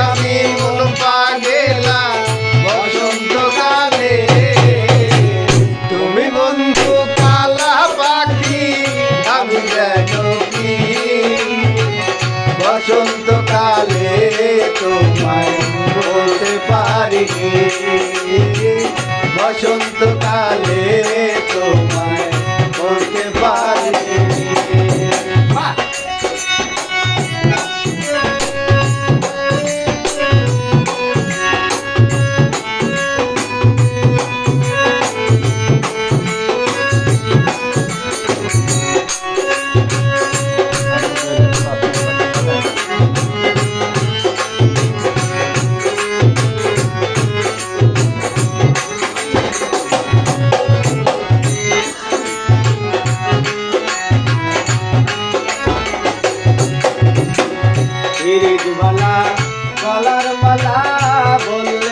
আমি মন বসন্তকালে তুমি বন্ধু কালা পাখি আমি কি? বসন্তকালে তোমায় বলতে পারি বসন্ত ইরিজ বালা গলার মালা বললে